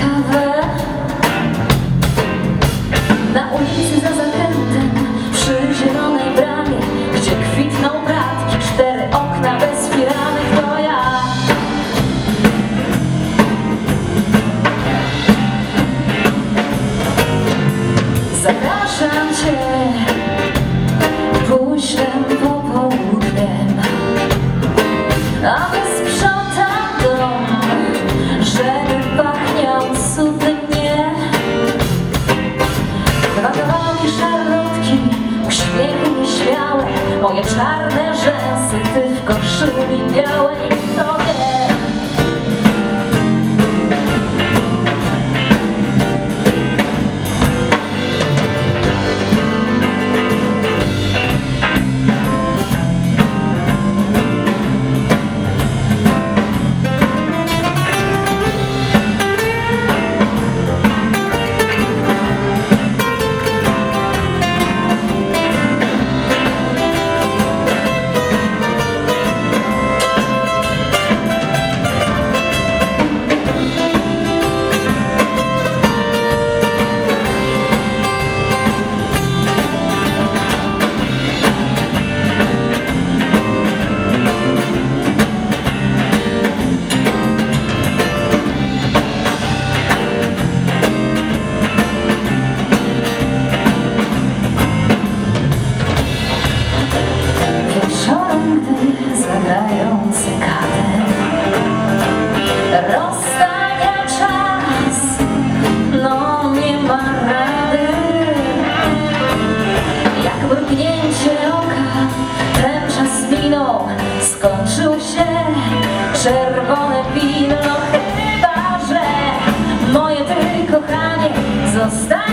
cover. Zawadowami szarlotki, uśmiechy nieśmiałe Moje czarne rzęsy, ty w koszuli białej. szeroka, ten czas minął, skończył się czerwone wino, no chyba, że moje ty kochanie zostało.